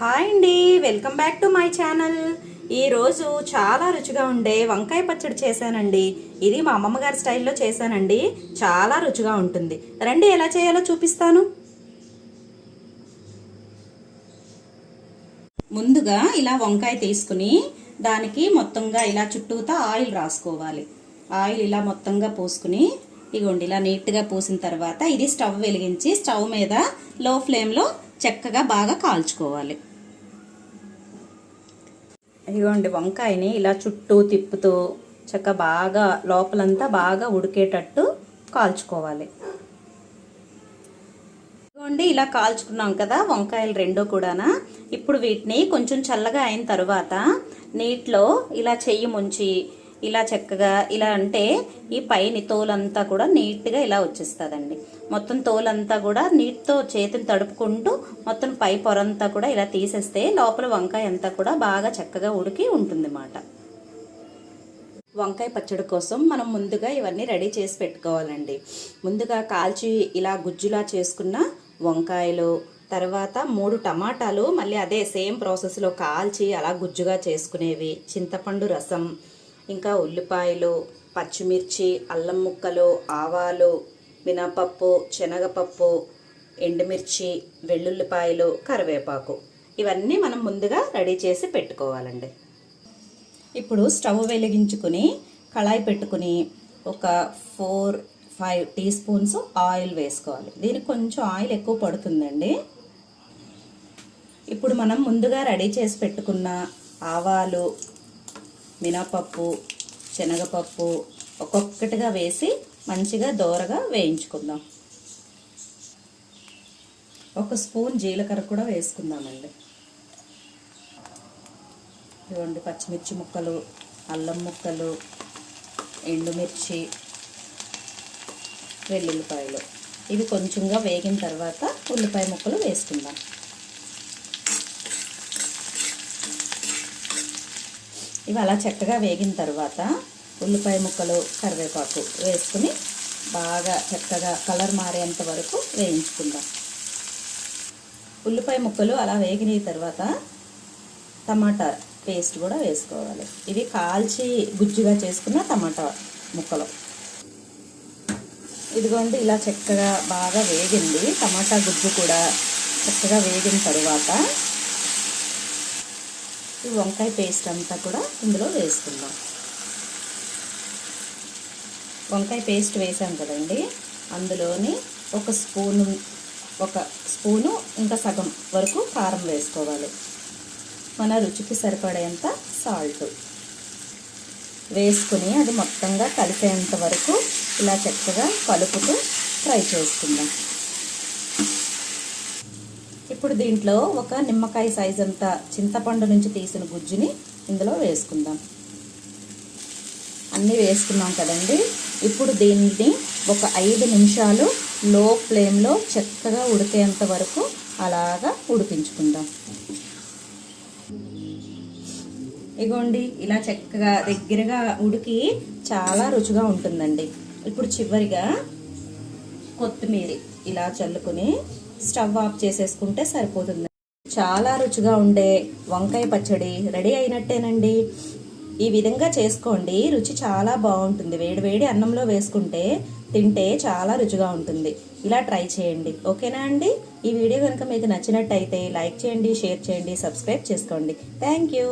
Hi అండి welcome back to my channel. ఈరోజు చాలా రుచిగా ఉండే వంకాయ పచ్చడి చేశానండి. ఇది మా అమ్మమ్మ గారి స్టైల్లో చేశానండి. చాలా రుచిగా ఉంటుంది. రండి ఎలా చేయాలో చూపిస్తాను. ముందుగా ఇలా వంకాయ తీసుకుని దానికి మొత్తంగా ఇలా చుట్టూతా ఆయిల్ రాసుకోవాలి. ఆయిల్ ఇలా మొత్తంగా పోసుకుని ఇగోండి ఇలా నీట్గా పూసిన తర్వాత ఇది స్టవ్ వెలిగించి స్టవ్ మీద లో ఫ్లేమ్లో చక్కగా బాగా కాల్చుకోవాలి. ఇదిగోండి వంకాయని ఇలా చుట్టూ తిప్పుతూ చక్క బాగా లోపలంతా బాగా ఉడికేటట్టు కాల్చుకోవాలి. ఇదిగోండి ఇలా కాల్చుకున్నాం కదా వంకాయలు రెండు కూడానా. ఇప్పుడు వీటిని కొంచెం చల్లగా అయిన తర్వాత నీటిలో ఇలా చెయ్యి ముంచి ఇలా చక్కగా ఇలా అంటే ఈ పైని తోలంతా కూడా నీట్గా ఇలా వచ్చేస్తుందండి. మొత్తం తోలంతా కూడా నీటితో చేతిని తడుపుకుంటూ మొత్తం పై పొరంతా కూడా ఇలా తీసేస్తే లోపల వంకాయ అంతా కూడా బాగా చక్కగా ఉడికి ఉంటుంది వంకాయ పచ్చడి కోసం మనం ముందుగా ఇవన్నీ రెడీ చేసి పెట్టుకోవాలండి. ముందుగా కాల్చి ఇలా గుజ్జులా చేసుకున్న వంకాయలు తర్వాత మూడు టమాటాలు మళ్ళీ అదే సేమ్ ప్రాసెస్లో కాల్చి అలా గుజ్జుగా చేసుకునేవి చింతపండు రసం ఇంకా ఉల్లిపాయలు పచ్చిమిర్చి అల్లం ముక్కలు ఆవాలు మినపప్పు శనగపప్పు ఎండుమిర్చి వెల్లుల్లిపాయలు కరివేపాకు. ఇవన్నీ మనం ముందుగా రెడీ చేసి పెట్టుకోవాలండి. ఇప్పుడు స్టవ్ వెలిగించుకుని కళాయి పెట్టుకుని ఒక four five teaspoons oil వేసుకోవాలి. దీనికి కొంచెం ఆయిల్ ఎక్కువ పడుతుందండి. ఇప్పుడు మనం ముందుగా రెడీ చేసి పెట్టుకున్న ఆవాలు మినపప్పు శనగపప్పు ఒక్కొక్కటిగా వేసి మంచిగా దోరగా వేయించుకుందాం. ఒక స్పూన్ జీలకర్ర కూడా వేసుకుందామండి. ఇవ్వండి పచ్చిమిర్చి ముక్కలు అల్లం ముక్కలు ఎండుమిర్చి వెల్లుల్లిపాయలు. ఇవి కొంచెంగా వేగిన తర్వాత ఉల్లిపాయ ముక్కలు వేసుకుందాం. ఇవి అలా చక్కగా వేగిన తర్వాత ఉల్లిపాయ ముక్కలు కరివేపాకు వేసుకుని బాగా చక్కగా కలర్ మారేంత వరకు వేయించుకుందాం. ఉల్లిపాయ ముక్కలు అలా వేగిన తర్వాత టమాటా పేస్ట్ కూడా వేసుకోవాలి. ఇవి కాల్చి గుజ్జుగా చేసుకున్న టమాటా ముక్కలు. ఇదిగోండి ఇలా చక్కగా బాగా వేగింది. టమాటా గుజ్జు కూడా చక్కగా వేగిన తర్వాత ఈ వంకాయ పేస్ట్ అంతా కూడా ఇందులో వేసుకుందాం. వంకాయ పేస్ట్ వేసాం కదండి. అందులోని ఒక స్పూను ఒక స్పూను ఇంకా సగం వరకు కారం వేసుకోవాలి. మన రుచికి సరిపడేంత సాల్ట్. వేసుకుని అది మొత్తంగా కలిసేంత వరకు ఇలా చక్కగా కలుపుతూ ఫ్రై చేసుకుందాం. ఇప్పుడు దీంట్లో ఒక నిమ్మకాయ సైజ్ అంత చింతపండు నుంచి తీసిన గుజ్జుని ఇందులో వేసుకుందాం. అన్నీ వేసుకున్నాం కదండి. ఇప్పుడు దీన్ని ఒక ఐదు నిమిషాలు లో ఫ్లేమ్లో చక్కగా ఉడికేంత వరకు అలాగా ఉడికించుకుందాం. ఇగోండి ఇలా చక్కగా దగ్గరగా ఉడికి చాలా రుచిగా ఉంటుందండి. ఇప్పుడు చివరిగా కొత్తిమీర ఇలా చల్లుకుని స్టవ్ ఆఫ్ చేసేసుకుంటే సరిపోతుంది. చాలా రుచిగా ఉండే వంకాయ పచ్చడి రెడీ అయినట్టేనండి. ఈ విధంగా చేసుకోండి. రుచి చాలా బాగుంటుంది. వేడి వేడి అన్నంలో వేసుకుంటే తింటే చాలా రుచిగా ఉంటుంది. ఇలా ట్రై చేయండి. ఓకేనా అండి? ఈ వీడియో కనుక మీకు నచ్చినట్టయితే లైక్ చేయండి షేర్ చేయండి సబ్స్క్రైబ్ చేసుకోండి. Thank you.